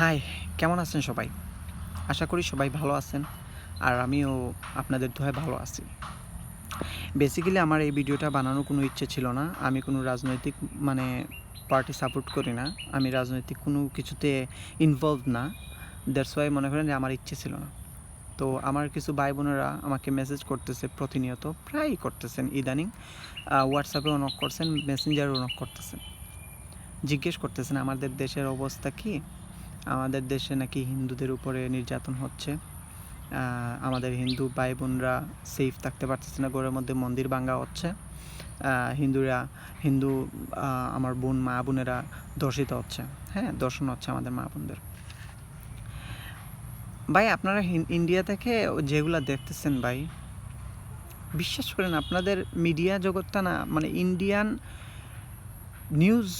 High কেমন আছেন সবাই? আশা করি সবাই ভালো আছেন, আর আমিও আপনাদের দোয়ায় ভালো আছি। বেসিক্যালি আমার এই ভিডিওটা বানানোর কোনো ইচ্ছে ছিল না, আমি কোনো রাজনৈতিক মানে পার্টি সাপোর্ট করি না, আমি রাজনৈতিক কোনো কিছুতে ইনভলভ না দ্যাটস ওয়াই মনে করেন আমার ইচ্ছে ছিল না। তো আমার কিছু ভাই বোনেরা আমাকে মেসেজ করতেছে, প্রতিনিয়ত প্রায়ই করতেছেন, ইদানিং হোয়াটসঅ্যাপেও নক করছেন মেসেঞ্জারেও নক করতেছেন। জিজ্ঞেস করতেছেন, আমাদের দেশের অবস্থা কি? আমাদের দেশে নাকি হিন্দুদের উপরে নির্যাতন হচ্ছে। আমাদের হিন্দু ভাই বোনরা সেফ থাকতে পারতেছে না, ঘরের মধ্যে মন্দির ভাঙ্গা হচ্ছে। হিন্দুরা, হিন্দু আমার বোন, মা বোনেরা দর্শিত হচ্ছে। হ্যাঁ দর্শন হচ্ছে আমাদের মা বোনদের। ভাই, আপনারা ইন্ডিয়া থেকে যেগুলা দেখতেছেন ভাই, বিশ্বাস করেন আপনাদের মিডিয়া জগৎটা না মানে ইন্ডিয়ান নিউজ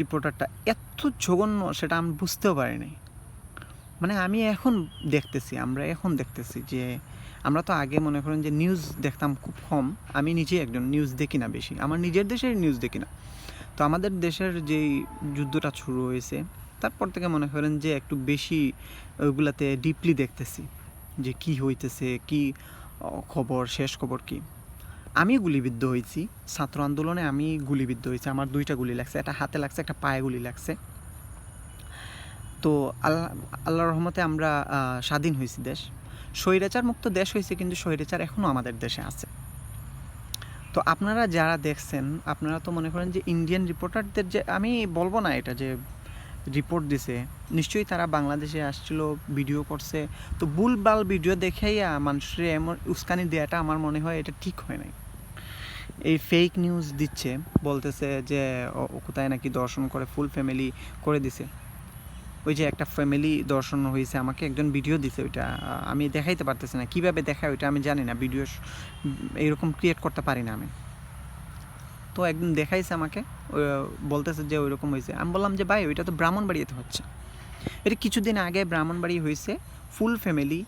রিপোর্টারটা এত জঘন্য সেটা আমি বুঝতেও পারিনি। মানে আমি এখন দেখতেছি, আমরা এখন দেখতেছি যে আমরা তো আগে মনে করেন যে নিউজ দেখতাম খুব কম। আমি নিজে একজন নিউজ দেখি না বেশি। আমার নিজের দেশের নিউজ দেখি না। তো আমাদের দেশের যেই যুদ্ধটা শুরু হয়েছে, তারপর থেকে মনে করেন যে একটু বেশি ওইগুলাতে ডিপলি দেখতেছি যে কি হইতেছে, কি খবর, শেষ খবর কি। আমি গুলিবিদ্ধ হয়েছি, ছাত্র আন্দোলনে আমি গুলিবিদ্ধ হয়েছি, আমার দুইটা গুলি লাগছে, একটা হাতে লাগছে, একটা পায়ে গুলি লাগছে। তো আল্লাহ, আল্লাহর রহমতে আমরা স্বাধীন হয়েছি দেশ। স্বৈরাচার মুক্ত দেশ হয়েছে কিন্তু স্বৈরাচার এখনও আমাদের দেশে আছে। তো আপনারা যারা দেখছেন, আপনারা তো মনে করেন যে ইন্ডিয়ান রিপোর্টারদের যে, আমি বলব না এটা যে রিপোর্ট দিছে, নিশ্চয়ই তারা বাংলাদেশে আসছিল ভিডিও করছে। তো ভুলবাল ভিডিও দেখেই মানুষের এমন উস্কানি দেওয়াটা আমার মনে হয় এটা ঠিক হয় নাই। এই ফেক নিউজ দিচ্ছে, বলতেছে যে কোথায় নাকি দর্শন করে ফুল ফ্যামিলি করে দিছে। ওই যে একটা ফ্যামিলি দর্শন হয়েছে আমাকে, একজন ভিডিও দিছে ওইটা। আমি দেখাইতে পারতেছি না। কীভাবে দেখায় ওইটা আমি জানি না। ভিডিও এইরকম ক্রিয়েট করতে পারি না আমি। তো একদিন দেখাইছে আমাকে বলতেছে যে ওইরকম হয়েছে আমি বললাম যে, ভাই, ওইটা তো ব্রাহ্মণবাড়িতে হচ্ছে। এটা কিছুদিন আগে ব্রাহ্মণবাড়ি হয়েছে ফুল ফ্যামিলি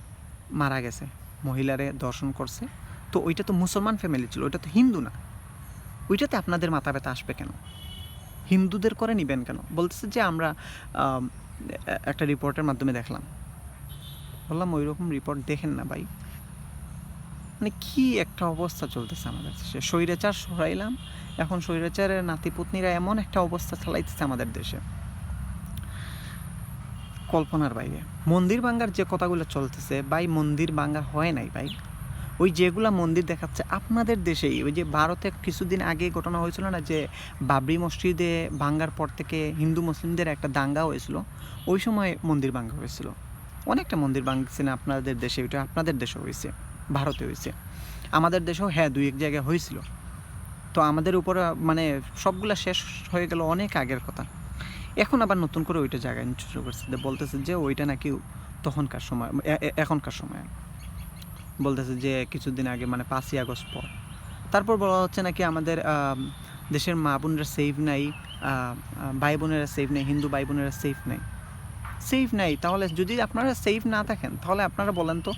মারা গেছে, মহিলারে দর্শন করছে। তো ওইটা তো মুসলমান ফ্যামিলি ছিল, ওইটা তো হিন্দু না। ওইটাতে আপনাদের মাথা ব্যথা আসবে কেন? হিন্দুদের করে নিবেন কেন? বলতেছে যে আমরা একটা রিপোর্টের মাধ্যমে দেখলাম। বললাম ওই রকম রিপোর্ট দেখেন না ভাই। মানে কি একটা অবস্থা চলতেছে আমাদের দেশে। স্বৈরাচার সরাইলাম, এখন স্বৈরাচারের নাতিপুতনিরা এমন একটা অবস্থা চালাইতেছে আমাদের দেশে। কল্পনার বাইরে। মন্দির ভাঙ্গার যে কথাগুলো চলতেছে, ভাই মন্দির ভাঙ্গা হয় নাই ভাই। ওই যেগুলা মন্দির দেখাচ্ছে আপনাদের দেশেই, ওই যে ভারতে কিছুদিন আগে ঘটনা হয়েছিল না যে বাবরি মসজিদে ভাঙ্গার পর থেকে হিন্দু মুসলিমদের একটা দাঙ্গা হয়েছিল, ওই সময় মন্দির ভাঙ্গা হয়েছিল। অনেকটা মন্দির ভাঙছে না আপনাদের দেশে ওইটা আপনাদের দেশে হয়েছে, ভারতে হয়েছে। আমাদের দেশেও হ্যাঁ দুই এক জায়গায় হয়েছিল। তো আমাদের উপরে মানে সবগুলা শেষ হয়ে গেল অনেক আগের কথা। এখন আবার নতুন করে ওইটা জায়গায় শুরু করছে বলতেছে যে ওইটা নাকি তখনকার সময় এখনকার সময়। বলতেছে যে কিছুদিন আগে মানে পাঁচই আগস্ট পর। তারপর বলা হচ্ছে নাকি আমাদের দেশের মা বোনেরা সেফ নাই ভাই বোনেরা সেফ নেই, হিন্দু ভাই বোনেরা সেফ নেই। সেফ নাই, তাহলে যদি আপনারা সেফ না থাকেন, তাহলে আপনারা বলেন তো,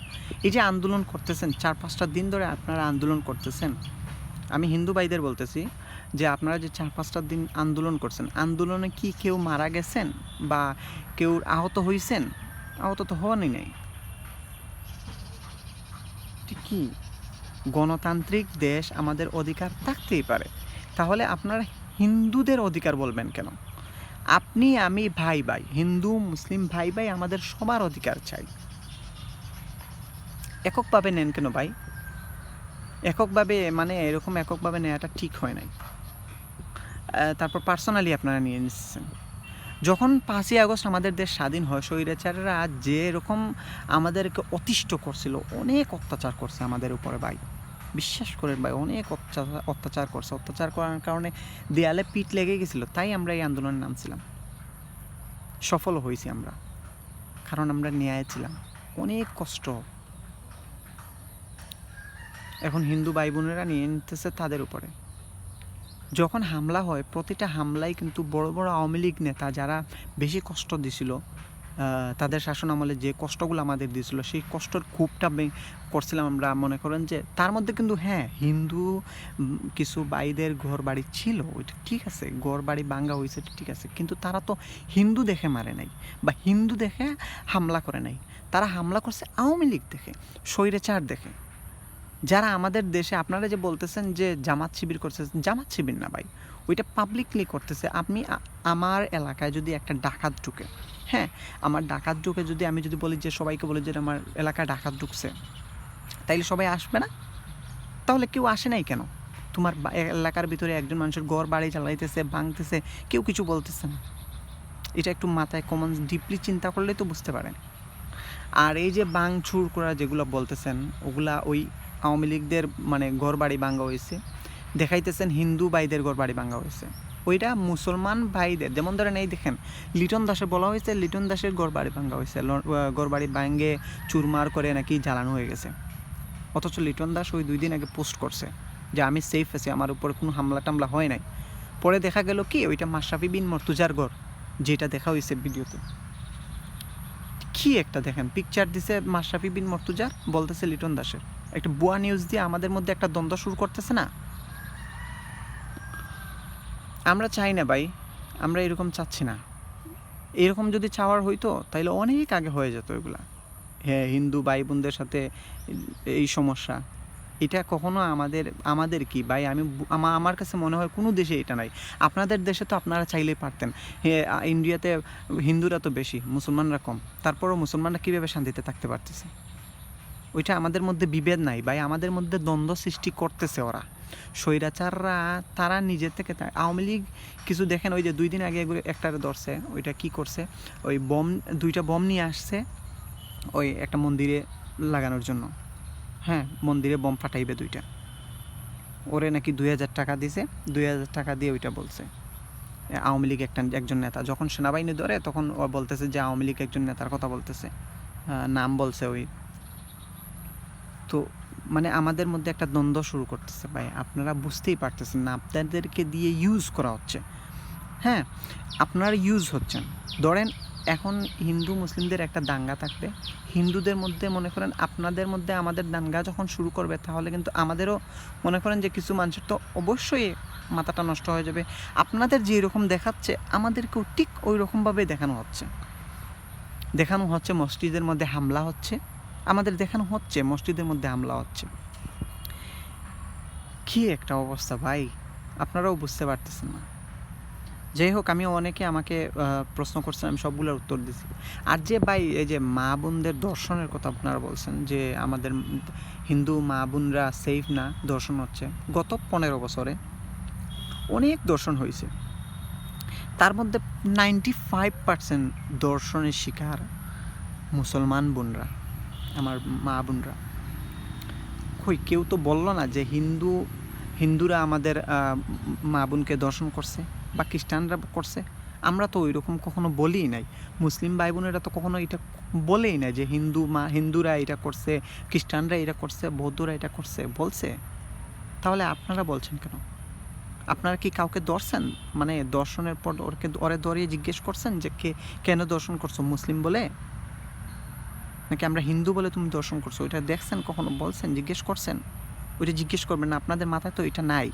এই যে আন্দোলন করতেছেন, চার পাঁচটা দিন ধরে আপনারা আন্দোলন করতেছেন। আমি হিন্দু ভাইদের বলতেছি যে আপনারা যে চার পাঁচটা দিন আন্দোলন করছেন, আন্দোলনে কি কেউ মারা গেছেন বা কেউ আহত হয়েছেন আহত তো হওয়ানি নাই। ঠিক কি? গণতান্ত্রিক দেশ আমাদের অধিকার থাকতেই পারে। তাহলে আপনারা হিন্দুদের অধিকার বলবেন কেন? আপনি, আমি, ভাই ভাই, হিন্দু, মুসলিম, ভাই ভাই, আমাদের সবার অধিকার চাই। এককভাবে নেন কেন ভাই? এককভাবে মানে এরকম এককভাবে নেওয়াটা ঠিক হয় নাই। তারপর পার্সোনালি আপনারা নিয়ে নিচ্ছেন। যখন পাঁচই আগস্ট আমাদের দেশ স্বাধীন হয়, স্বৈরাচারেরা যে এরকম আমাদেরকে অতিষ্ঠ করছিল, অনেক অত্যাচার করছে আমাদের উপরে ভাই। বিশ্বাস করেন ভাই, অনেক অত্যাচার অত্যাচার করছে। অত্যাচার করার কারণে দেয়ালে পিঠ লেগে গেছিল, তাই আমরা এই আন্দোলনে নামছিলাম। সফল হয়েছি আমরা, কারণ আমরা ন্যায় ছিলাম। অনেক কষ্ট। এখন হিন্দু ভাই বোনেরা নিয়ে নিতেছে তাদের উপরে। যখন হামলা হয়, প্রতিটা হামলায় কিন্তু বড় বড় আওয়ামী লীগ নেতা যারা বেশি কষ্ট দিছিল তাদের শাসন আমলে যে কষ্টগুলো আমাদের দিয়েছিল সেই কষ্টর খুবটা করছিলাম আমরা মনে করেন যে, তার মধ্যে কিন্তু হ্যাঁ হিন্দু কিছু বাইদের ঘর বাড়ি ছিল, ওইটা ঠিক আছে ঘর বাড়ি বাঙ্গা হয়েছে ঠিক আছে, কিন্তু তারা তো হিন্দু দেখে মারে নাই বা হিন্দু দেখে হামলা করে নাই। তারা হামলা করছে আওয়ামী লীগ দেখে, স্বৈরাচার দেখে। যারা আমাদের দেশে, আপনারা যে বলতেছেন যে জামাত শিবির করছে, জামাত শিবির না ভাই, ওইটা পাবলিকলি করতেছে। আপনি আমার এলাকায় যদি একটা ডাকাত ঢুকে হ্যাঁ আমার ডাকাত ঢুকে যদি আমি যদি বলি যে, সবাইকে বলি যে, আমার এলাকায় ডাকাত ঢুকছে, তাইলে সবাই আসবে না? তাহলে কেউ আসে নাই কেন? তোমার এলাকার ভিতরে একজন মানুষের ঘর বাড়ি চালাইতেছে, ভাঙতেছে, কেউ কিছু বলতেছে না। এটা একটু মাথায় কমন ডিপলি চিন্তা করলেই তো বুঝতে পারেন। আর এই যে বাং ছুর করা যেগুলো বলতেছেন, ওগুলা ওই আওয়ামী লীগদের মানে ঘর বাড়ি ভাঙ্গা হয়েছে। দেখাইতেছেন হিন্দু ভাইদের ঘর বাড়ি ভাঙ্গা হয়েছে। ওইটা মুসলমান ভাইদের যেমন ধরেন এই দেখেন, লিটন দাসে বলা হয়েছে লিটন দাসের ঘর বাড়ি ভাঙ্গা হয়েছে ঘর বাড়ি ভাঙ্গে চুরমার করে নাকি জ্বালানো হয়ে গেছে। অথচ লিটন দাস ওই দুই দিন আগে পোস্ট করছে যে, আমি সেফ আছি, আমার উপর কোনো হামলা টামলা হয় নাই। পরে দেখা গেল কি, ওইটা মাশরাফি বিন মর্তুজার ঘর, যেটা দেখা হয়েছে ভিডিওতে। কি একটা দেখেন? পিকচার দিছে মাশরাফি বিন মর্তুজার বলতেছে লিটন দাসের। একটা বুয়া নিউজ দিয়ে আমাদের মধ্যে একটা দ্বন্দ্ব শুরু করতেছে না? আমরা চাই না ভাই, আমরা এরকম চাচ্ছি না। এরকম যদি চাওয়ার হইতো তাহলে অনেক আগে হয়ে যেত এগুলা। হ্যাঁ হিন্দু ভাই বোনদের সাথে এই সমস্যা। এটা কখনো আমাদের আমাদের কি? ভাই, আমি আমার কাছে মনে হয় কোনো দেশে এটা নাই। আপনাদের দেশে তো আপনারা চাইলেই পারতেন। ইন্ডিয়াতে হিন্দুরা তো বেশি, মুসলমানরা কম। তারপরও মুসলমানরা কীভাবে শান্তিতে থাকতে পারতেছে? ওইটা আমাদের মধ্যে বিভেদ নাই। ভাই, আমাদের মধ্যে দ্বন্দ্ব সৃষ্টি করতেছে ওরা। স্বৈরাচাররা, তারা নিজের থেকে আওয়ামী লীগ কিছু দেখেন, ওই যে দুই দিন আগে একটা ধরছে, ওইটা কি করছে? ওই বম, দুইটা বম নিয়ে আসছে, ওই একটা মন্দিরে লাগানোর জন্য। হ্যাঁ মন্দিরে বম ফাটাইবে দুইটা। ওরে নাকি দুই হাজার টাকা দিছে, দুই হাজার টাকা দিয়ে ওইটা বলছে। আওয়ামী লীগ একটা, একজন নেতা। যখন সেনাবাহিনী ধরে, তখন ও বলতেছে যে আওয়ামী লীগ একজন নেতার কথা বলতেছে। নাম বলছে ওই। তো মানে আমাদের মধ্যে একটা দ্বন্দ্ব শুরু করতেছে ভাই। আপনারা বুঝতেই পারতেছেন না, আপনাদেরকে দিয়ে ইউজ করা হচ্ছে। হ্যাঁ আপনারা ইউজ হচ্ছেন। ধরেন এখন হিন্দু মুসলিমদের একটা দাঙ্গা থাকবে। হিন্দুদের মধ্যে মনে করেন আপনাদের মধ্যে আমাদের দাঙ্গা যখন শুরু করবে, তাহলে কিন্তু আমাদেরও মনে করেন যে কিছু মানুষের তো অবশ্যই মাথাটা নষ্ট হয়ে যাবে। আপনাদের যে রকম দেখাচ্ছে, আমাদেরকেও ঠিক ওই রকমভাবে দেখানো হচ্ছে। দেখানো হচ্ছে, মসজিদের মধ্যে হামলা হচ্ছে। আমাদের দেখানো হচ্ছে, মসজিদের মধ্যে হামলা হচ্ছে। কি একটা অবস্থা ভাই, আপনারাও বুঝতে পারতেছেন না। যাই হোক আমি অনেকে আমাকে প্রশ্ন করছেন, আমি সবগুলোর উত্তর দিছি। আর যে ভাই, এই যে মা বোনদের দর্শনের কথা আপনারা বলছেন, যে আমাদের হিন্দু মা বোনরা সেফ না, দর্শন হচ্ছে, গত পনেরো বছরে অনেক দর্শন হয়েছে। তার মধ্যে নাইনটি ফাইভ পার্সেন্ট দর্শনের শিকার মুসলমান বোনরা, আমার মা বোনরা। কই, কেউ তো বলল না যে হিন্দু, হিন্দুরা আমাদের মা বোনকে দর্শন করছে? বা খ্রিস্টানরা করছে, আমরা তো ওই রকম কখনো বলি নাই। মুসলিম ভাই বোনেরা তো কখনো এটা বলেই না যে হিন্দু মা, হিন্দুরা এটা করছে, খ্রিস্টানরা এটা করছে, বৌদ্ধরা এটা করছে, বলছে। তাহলে আপনারা বলছেন কেন? আপনারা কি কাউকে দর্শন মানে দর্শনের পর ওরকে, ওরে দরিয়ে জিজ্ঞেস করছেন যে কে, কেন দর্শন করছ, মুসলিম বলে? নাকি আমরা হিন্দু বলে তুমি দর্শন করছ? ওইটা দেখছেন কখনো? বলছেন, জিজ্ঞেস করছেন? ওইটা জিজ্ঞেস করবেন না, আপনাদের মাথায় তো এটা নাই।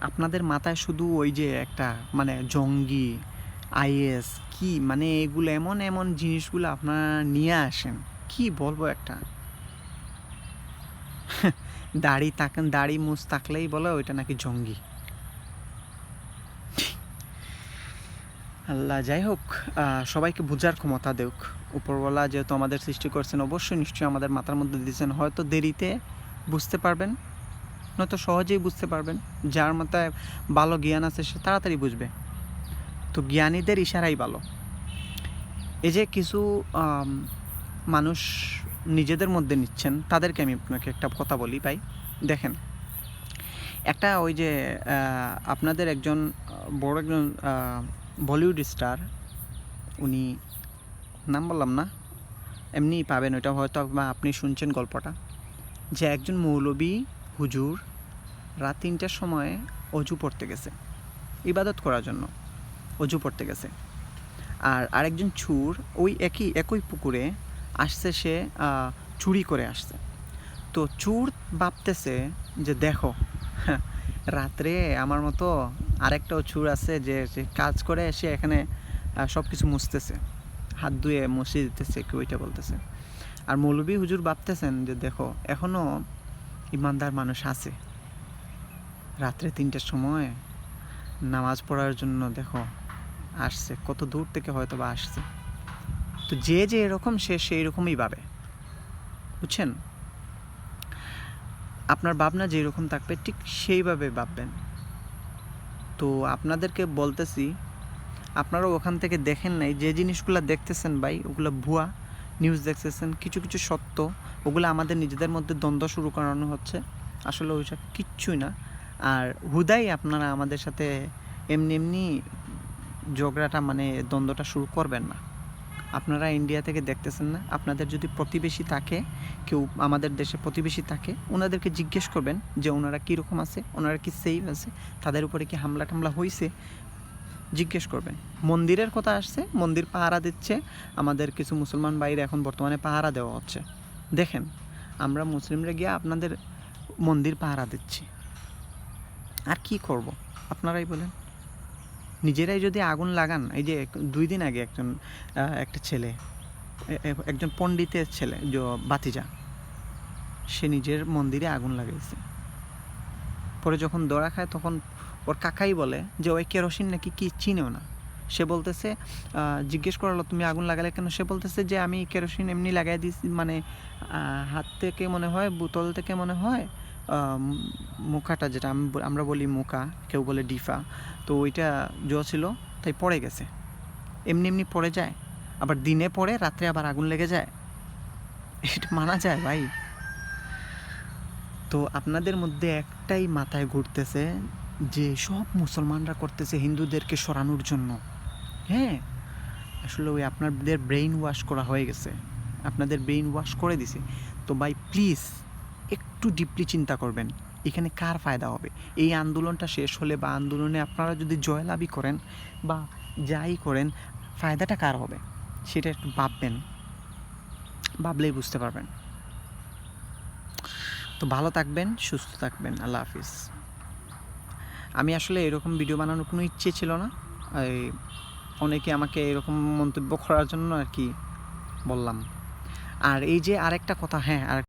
আপনাদের মাথায় শুধু ওই যে একটা মানে জঙ্গি, আইএস কি মানে এগুলো এমন এমন জিনিসগুলো আপনারা নিয়ে আসেন? কি বলব একটা? দাড়ি তাকেন দাড়ি মুছ থাকলেই বলে ওইটা নাকি জঙ্গি। আল্লাহ, যাই হোক সবাইকে বোঝার ক্ষমতা দেউক। উপরওয়ালা যেহেতু আমাদের সৃষ্টি করছেন, অবশ্যই নিশ্চয়ই আমাদের মাথার মধ্যে দিয়েছেন। হয়তো দেরিতে বুঝতে পারবেন। নয়তো সহজেই বুঝতে পারবেন, যার মাথায় ভালো জ্ঞান আছে সে তাড়াতাড়ি বুঝবে। তো জ্ঞানীদের ইশারাই ভালো। এই যে কিছু মানুষ নিজেদের মধ্যে নিচ্ছেন, তাদেরকে আমি আপনাকে একটা কথা বলি ভাই। দেখেন, একটা ওই যে আপনাদের একজন, বড় একজন বলিউড স্টার, উনি, নাম বললাম না এমনি পাবেন, ওইটা হয়তো আপনি শুনছেন গল্পটা। যে একজন মৌলবী হুজুর রাত তিনটার সময়ে অজু পড়তে গেছে, ইবাদত করার জন্য অজু পড়তে গেছে। আর আরেকজন চুর ওই একই একই পুকুরে আসছে সে চুরি করে আসছে। তো চুর ভাবতেছে যে দেখো, রাত্রে আমার মতো আরেকটাও চুর আছে যে কাজ করে সে এখানে সব কিছু মুছতেছে। হাত ধুয়ে মুছে দিতেছে, কেউ এটা বলতেছে। আর মৌলবী হুজুর ভাবতেছেন যে দেখো, এখনও ইমানদার মানুষ আছে। রাত্রে তিনটের সময় নামাজ পড়ার জন্য দেখো আসছে। কত দূর থেকে হয়তো বা আসছে। তো যে যে এরকম, সে সেই রকমই ভাবে। বুঝছেন? আপনার ভাবনা যেই রকম থাকবে, ঠিক সেইভাবে ভাববেন। তো আপনাদেরকে বলতেছি আপনারা ওখান থেকে দেখেন নাই, যে জিনিসগুলো দেখতেছেন ভাই, ওগুলো ভুয়া। নিউজ দেখতেছেন, কিছু কিছু সত্য, ওগুলো আমাদের নিজেদের মধ্যে দ্বন্দ্ব শুরু করানো হচ্ছে। আসলে ওইসব কিচ্ছুই না। আর হুদাই আপনারা আমাদের সাথে এমনি এমনি ঝগড়াটা মানে দ্বন্দ্বটা শুরু করবেন না। আপনারা ইন্ডিয়া থেকে দেখতেছেন না। আপনাদের যদি প্রতিবেশী থাকে, কেউ আমাদের দেশে প্রতিবেশী থাকে, ওনাদেরকে জিজ্ঞেস করবেন যে ওনারা কীরকম আছে, ওনারা কি সেফ আছে, তাদের উপরে কি হামলা টামলা হয়েছে জিজ্ঞেস করবেন। মন্দিরের কথা আসছে, মন্দির পাহারা দিচ্ছে, আমাদের কিছু মুসলমান বাইরে এখন বর্তমানে পাহারা দেওয়া হচ্ছে। দেখেন, আমরা মুসলিমরা গিয়ে আপনাদের মন্দির পাহারা দিচ্ছি। আর কি করব? আপনারাই বলেন। নিজেরাই যদি আগুন লাগান, এই যে দুই দিন আগে একজন একটা ছেলে একজন পণ্ডিতের ছেলে বাতিজা, সে নিজের মন্দিরে আগুন লাগাইছে। পরে যখন দৌড়া খায়, তখন ওর কাকাই বলে যে, ওই কেরোসিন নাকি কি চিনেও না। সে বলতেছে জিজ্ঞেস করল, তুমি আগুন লাগালে কেন? সে বলতেছে যে, আমি কেরোসিন এমনি লাগাই দিয়েছি মানে হাত থেকে মনে হয়, বোতল থেকে মনে হয় মুখাটা যেটা আমরা বলি মুখা, কেউ বলে ডিফা। তো ওইটা জ ছিল, তাই পড়ে গেছে। এমনি এমনি পড়ে যায়, আবার দিনে পড়ে, রাত্রে আবার আগুন লেগে যায়। এটা মানা যায় ভাই। তো আপনাদের মধ্যে একটাই মাথায় ঘুরতেছে যে সব মুসলমানরা করতেছে হিন্দুদেরকে সরানোর জন্য। হ্যাঁ? আসলে ওই আপনাদের ব্রেইন ওয়াশ করা হয়ে গেছে। আপনাদের ব্রেইন ওয়াশ করে দিছে। তো ভাই প্লিজ একটু ডিপলি চিন্তা করবেন। এখানে কার ফায়দা হবে? এই আন্দোলনটা শেষ হলে বা আন্দোলনে আপনারা যদি জয়লাভই করেন বা যাই করেন, ফায়দাটা কার হবে? সেটা একটু ভাববেন। ভাবলেই বুঝতে পারবেন। তো ভালো থাকবেন, সুস্থ থাকবেন। আল্লাহ হাফিজ। আমি আসলে এরকম ভিডিও বানানোর কোনো ইচ্ছে ছিল না। অনেকে আমাকে এরকম মন্তব্য করার জন্য আর কি বললাম। আর এই যে আরেকটা কথা হ্যাঁ আর